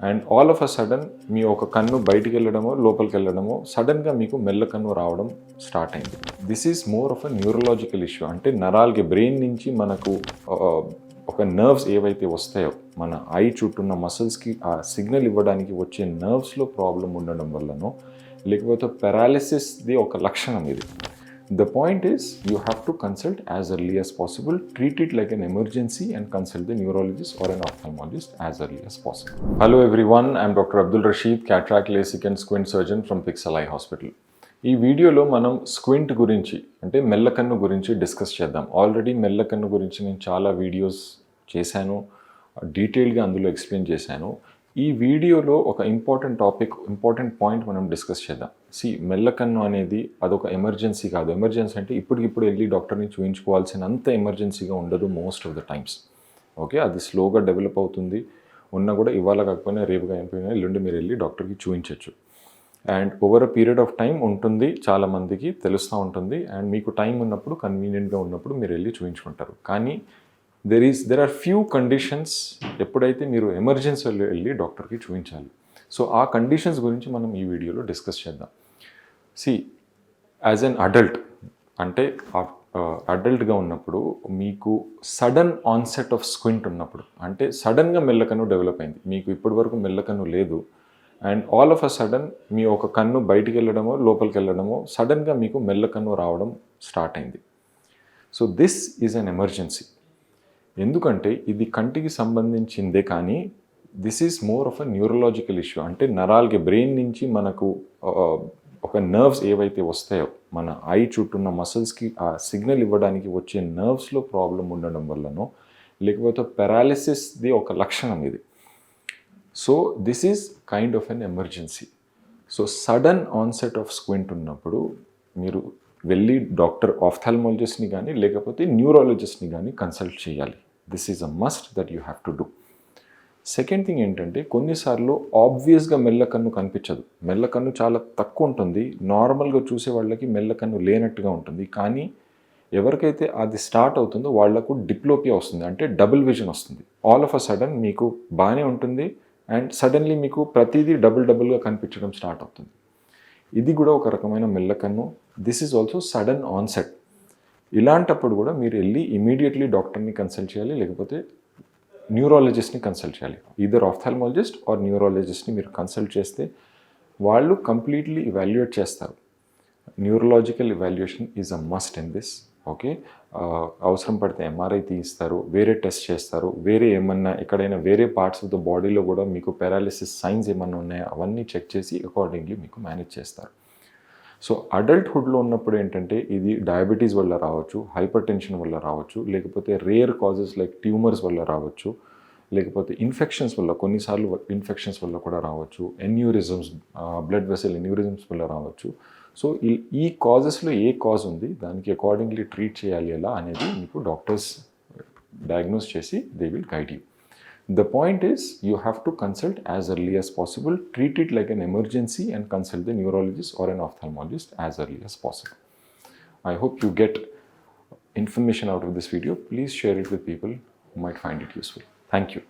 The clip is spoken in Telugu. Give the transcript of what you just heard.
And all of a sudden మీ ఒక కన్ను బయటికి వెళ్ళడమో లోపలికి వెళ్ళడమో సడన్గా మీకు మెల్ల కన్ను రావడం స్టార్ట్ అయింది. This is more of a neurological issue అంటే నరాలకి బ్రెయిన్ నుంచి మనకు ఒక నర్వ్స్ ఏవైతే వస్తాయో మన ఐ చుట్టూ ఉన్న మసిల్స్కి ఆ సిగ్నల్ ఇవ్వడానికి వచ్చే నర్వ్స్లో ప్రాబ్లం ఉండడం వల్లనో లేకపోతే పెరాలిసిస్ది ఒక లక్షణం ఇది. The point is you have to consult as early as possible treat it like an emergency and consult the neurologist or an ophthalmologist as early as possible. Hello everyone Dr. Doctor Abdul Rashid LASIK, and and squint surgeon Pixel Eye Hospital. Hospital ఈ వీడియోలో మనం స్క్వింట్ గురించి అంటే మెల్లకన్ను గురించి డిస్కస్ చేద్దాం ఆల్రెడీ మెల్లకన్ను గురించి నేను చాలా వీడియోస్ చేశాను డీటెయిల్గా అందులో ఎక్స్ప్లెయిన్ చేశాను ఈ వీడియోలో ఒక ఇంపార్టెంట్ టాపిక్ ఇంపార్టెంట్ పాయింట్ మనం డిస్కస్ చేద్దాం. సి మెల్లకన్ను అనేది అదొక ఎమర్జెన్సీ కాదు. ఎమర్జెన్సీ అంటే ఇప్పటికిప్పుడు వెళ్ళి డాక్టర్ని చూపించుకోవాల్సిన అంత ఎమర్జెన్సీగా ఉండదు most of the times okay అది స్లోగా డెవలప్ అవుతుంది. ఉన్నా కూడా ఇవాళ కాకపోయినా రేపుగా అయిపోయినా ఎల్లుండి మీరు వెళ్ళి డాక్టర్కి చూపించవచ్చు and over a period of time ఉంటుంది చాలా మందికి తెలుస్తూ ఉంటుంది. అండ్ మీకు టైం ఉన్నప్పుడు కన్వీనియంట్గా ఉన్నప్పుడు మీరు వెళ్ళి చూపించుకుంటారు కానీ there is there are few conditions ఎప్పుడైతే మీరు ఎమర్జెన్సీలో వెళ్ళి డాక్టర్కి చూపించాలి. సో ఆ కండిషన్స్ గురించి మనం ఈ వీడియోలో డిస్కస్ చేద్దాం. సి యాజ్ అన్ అడల్ట్ అంటే అడల్ట్గా ఉన్నప్పుడు మీకు సడన్ ఆన్సెట్ ఆఫ్ స్క్వింట్ ఉన్నప్పుడు అంటే సడన్గా మెల్లకన్ను డెవలప్ అయింది. మీకు ఇప్పటివరకు మెల్లకన్ను లేదు. And all of a sudden మీ ఒక కన్ను బయటికి వెళ్ళడమో లోపలికి వెళ్ళడమో సడన్గా మీకు మెల్లకన్ను రావడం స్టార్ట్ అయింది. So this is an emergency ఎందుకంటే ఇది కంటికి సంబంధించిందే కానీ this is more of a neurological issue అంటే నరాలకి బ్రెయిన్ నుంచి మనకు ఒక నర్వ్స్ ఏవైతే వస్తాయో మన ఐ చుట్టూ ఉన్న మసిల్స్కి ఆ సిగ్నల్ ఇవ్వడానికి వచ్చే నర్వ్స్లో ప్రాబ్లం ఉండడం వల్లనో లేకపోతే పెరాలిసిస్ది ఒక లక్షణం ఇది. So this is kind of an emergency so sudden onset of squint ఉన్నప్పుడు మీరు వెళ్ళి డాక్టర్ ఆఫ్థాల్మాలజిస్ట్ని కానీ లేకపోతే న్యూరాలజిస్ట్ని కానీ కన్సల్ట్ చేయాలి. This is a must that you have to do. Second thing ఏంటంటే కొన్నిసార్లు ఆబ్వియస్గా మెల్లకన్ను కనిపించదు. మెల్లకన్ను చాలా తక్కువ ఉంటుంది. నార్మల్గా చూసే వాళ్ళకి మెల్లకన్ను లేనట్టుగా ఉంటుంది. కానీ ఎవరికైతే అది స్టార్ట్ అవుతుందో వాళ్ళకు డిప్లోపియా వస్తుంది. అంటే డబుల్ విజన్ వస్తుంది. ఆల్ ఆఫ్ అ సడన్ మీకు బాగానే ఉంటుంది అండ్ సడన్లీ మీకు ప్రతిదీ డబుల్ డబుల్గా కనిపించడం స్టార్ట్ అవుతుంది. ఇది కూడా ఒక రకమైన మెల్లకన్ను this is also sudden onset ఇలాంటప్పుడు కూడా మీరు వెళ్ళి ఇమీడియట్లీ డాక్టర్ని కన్సల్ట్ చేయాలి లేకపోతే న్యూరాలజిస్ట్ని కన్సల్ట్ చేయాలి. ఇదర్ ఆఫ్థాల్మాలజిస్ట్ ఆర్ న్యూరాలజిస్ట్ని మీరు కన్సల్ట్ చేస్తే వాళ్ళు కంప్లీట్లీ ఇవాల్యుయేట్ చేస్తారు. Neurological evaluation is a must in this okay అవసరం పడితే ఎంఆర్ఐ తీయిస్తారు వేరే టెస్ట్ చేస్తారు వేరే ఏమన్నా ఎక్కడైనా వేరే పార్ట్స్ ఆఫ్ ద బాడీలో కూడా మీకు పారాలిసిస్ సైన్స్ ఏమన్నా ఉన్నాయో అవన్నీ చెక్ చేసి అకార్డింగ్లీ మీకు మేనేజ్ చేస్తారు. సో అడల్ట్హుడ్లో ఉన్నప్పుడు ఏంటంటే ఇది డయాబెటీస్ వల్ల రావచ్చు హైపర్ టెన్షన్ వల్ల రావచ్చు లేకపోతే రేర్ కాజెస్ లైక్ ట్యూమర్స్ వల్ల రావచ్చు లేకపోతే ఇన్ఫెక్షన్స్ వల్ల కొన్నిసార్లు ఇన్ఫెక్షన్స్ వల్ల కూడా రావచ్చు ఎన్యూరిజమ్స్ బ్లడ్ వెసల్ ఎన్యూరిజమ్స్ వల్ల రావచ్చు. సో ఈ ఈ కాజెస్లో ఏ కాజ్ ఉంది దానికి అకార్డింగ్లీ ట్రీట్ చేయాలి ఎలా అనేది మీకు డాక్టర్స్ డయాగ్నోస్ చేసి they will guide you The point is, you have to consult as early as possible, treat it like an emergency, and consult the neurologist or an ophthalmologist as early as possible. I hope you get information out of this video. Please share it with people who might find it useful. Thank you.